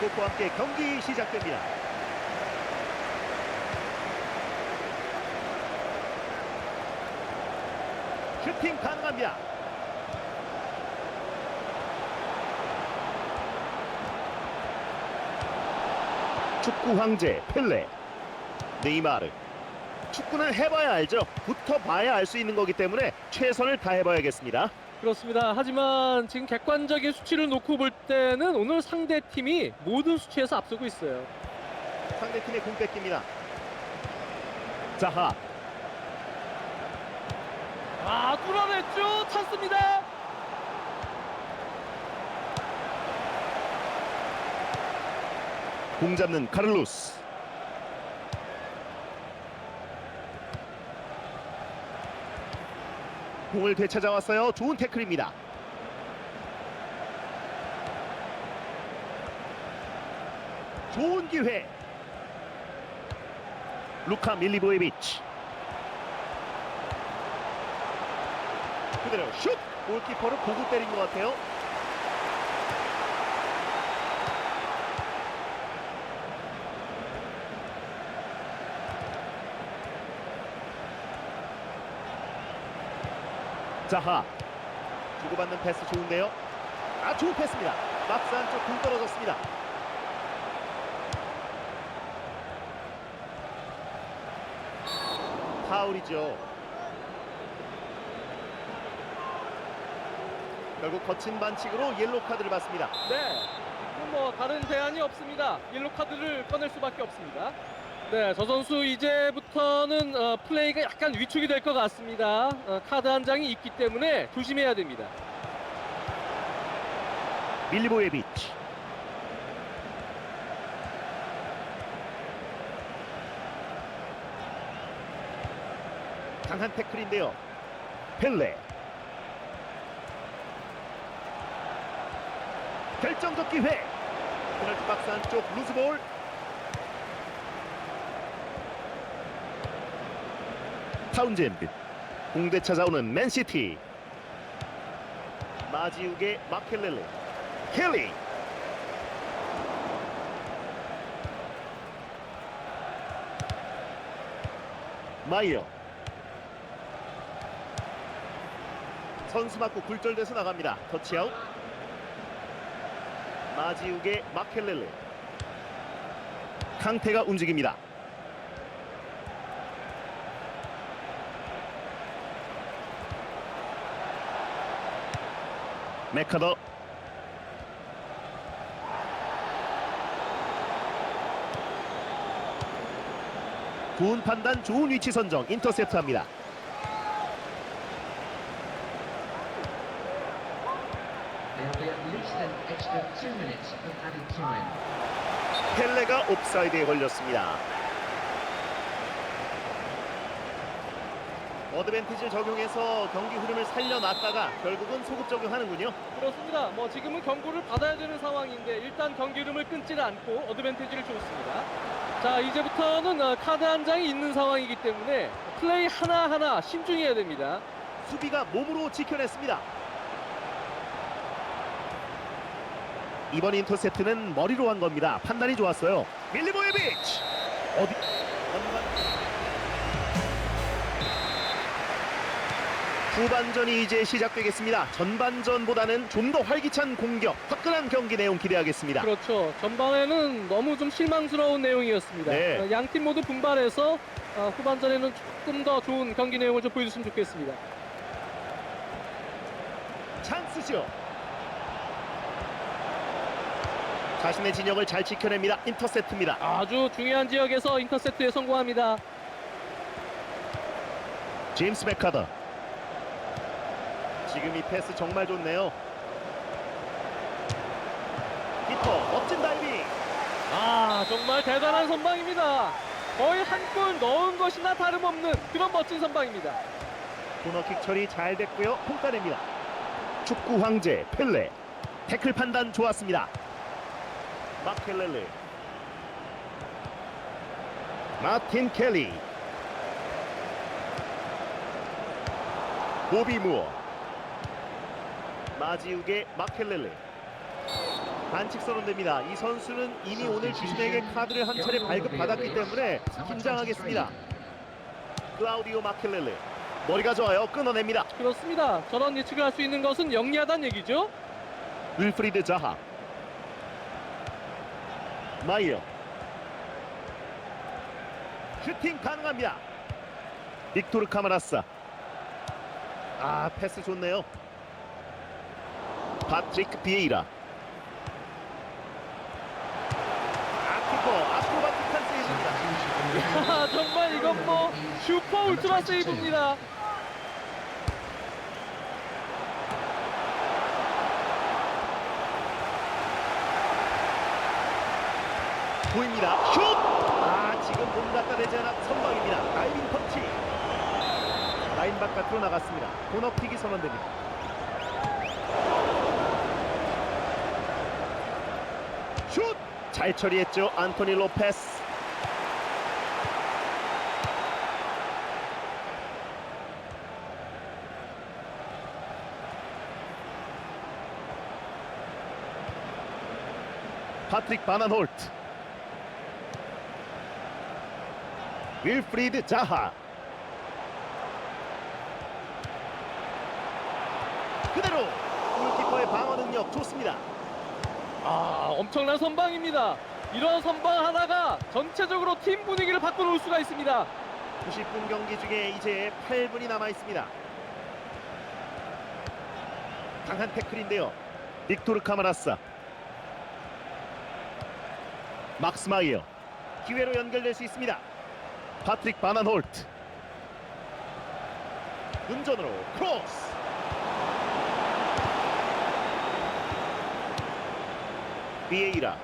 선곡과 함께 경기 시작됩니다. 슈팅 가능합니다. 축구 황제 펠레 네이마르 축구는 해봐야 알죠. 붙어봐야 알 수 있는 거기 때문에 최선을 다해봐야겠습니다. 그렇습니다. 하지만 지금 객관적인 수치를 놓고 볼 때는 오늘 상대 팀이 모든 수치에서 앞서고 있어요. 상대 팀의 공 뺏깁니다. 자하 아, 뚫어냈죠. 찬스입니다. 공 잡는 카를로스 공을 되찾아왔어요. 좋은 태클입니다. 좋은 기회. 루카 밀리보에비치. 그대로 슛! 골키퍼를 보고 때린 것 같아요. 자하 주고받는 패스 좋은데요. 아 좋은 패스입니다. 박스 안쪽 공 떨어졌습니다. 파울이죠. 결국 거친 반칙으로 옐로 카드를 받습니다. 네. 뭐 다른 대안이 없습니다. 옐로 카드를 꺼낼 수밖에 없습니다. 네, 저 선수 이제부터는 어, 플레이가 약간 위축이 될 것 같습니다. 어, 카드 한 장이 있기 때문에 조심해야 됩니다. 밀리보에비치 강한 태클인데요. 펠레 결정적 기회 페널티 박스 안쪽 루즈볼 타운젠드 공대 찾아오는 맨시티. 마지욱의 마켈렐레. 켈리. 마이어. 선수 맞고 굴절돼서 나갑니다. 터치아웃. 마지욱의 마켈렐레. 강태가 움직입니다 메카더 좋은 판단, 좋은 위치 선정, 인터셉트합니다. 펠레가 옵사이드에 걸렸습니다. 어드밴티지를 적용해서 경기 흐름을 살려놨다가 결국은 소급 적용하는군요. 그렇습니다. 뭐 지금은 경고를 받아야 되는 상황인데 일단 경기 흐름을 끊지는 않고 어드밴티지를 줬습니다. 자, 이제부터는 어, 카드 한 장이 있는 상황이기 때문에 플레이 하나하나 신중해야 됩니다. 수비가 몸으로 지켜냈습니다. 이번 인터셉트는 머리로 한 겁니다. 판단이 좋았어요. 밀리보예비치 어디 후반전이 이제 시작되겠습니다. 전반전보다는 좀 더 활기찬 공격, 화끈한 경기 내용 기대하겠습니다. 그렇죠. 전반에는 너무 좀 실망스러운 내용이었습니다. 네. 양 팀 모두 분발해서 어, 후반전에는 조금 더 좋은 경기 내용을 좀 보여줬으면 좋겠습니다. 찬스죠. 자신의 진영을 잘 지켜냅니다. 인터셉트입니다. 아주 중요한 지역에서 인터셉트에 성공합니다. 제임스 맥카더 지금 이 패스 정말 좋네요. 히터 멋진 다이빙. 아 정말 대단한 선방입니다. 거의 한 골 넣은 것이나 다름없는 그런 멋진 선방입니다. 코너킥 처리 잘 됐고요. 공 따냅니다. 축구 황제 펠레. 태클 판단 좋았습니다. 마켈렐레. 마틴 켈리. 보비 무어 마지욱의 마켈렐레 반칙 선언됩니다. 이 선수는 이미 오늘 주심에게 카드를 한 차례 발급받았기 때문에 긴장하겠습니다. 클라우디오 마켈렐레 머리가 좋아요. 끊어냅니다. 그렇습니다. 저런 예측을 할 수 있는 것은 영리하다는 얘기죠. 윌프리드 자하 마이어 슈팅 가능합니다. 빅토르 카마라사 아 패스 좋네요. 파트리크 비에이라 아키퍼 아크로바틱한 세이브입니다. 아, 정말 이건 뭐 슈퍼 울트라 세이브입니다. 보입니다. 슛! 아 지금 몸 갖다 대지 않아 선방입니다. 다이빙 펀치. 라인 바깥으로 나갔습니다. 코너킥이 선언됩니다. 슛! 잘 처리했죠. 안토니 로페스. 파트릭 바난홀트. 윌프리드 자하 그대로 골키퍼의 방어 능력 좋습니다 아, 엄청난 선방입니다. 이런 선방 하나가 전체적으로 팀 분위기를 바꿔놓을 수가 있습니다. 90분 경기 중에 이제 8분이 남아 있습니다. 강한 태클인데요. 빅토르 카마라사. 막스 마이어. 기회로 연결될 수 있습니다. 파트릭 바난홀트. 운전으로 크로스 비에이라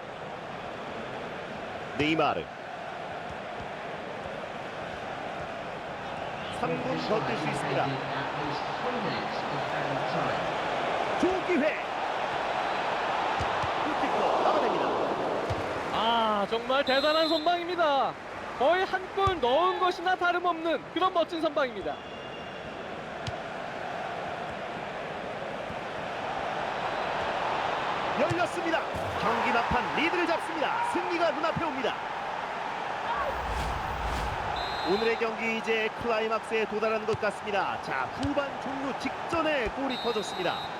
네이마르 3분 더뛸수 있습니다. 좋은 기회 골키퍼 막아냅니다 아, 정말 대단한 선방입니다. 거의 한 골 넣은 것이나 다름없는 그런 멋진 선방입니다. 열렸습니다. 경기 막판 리드를 잡습니다. 승리가 눈앞에 옵니다. 오늘의 경기 이제 클라이막스에 도달하는 것 같습니다. 자 후반 종료 직전에 골이 터졌습니다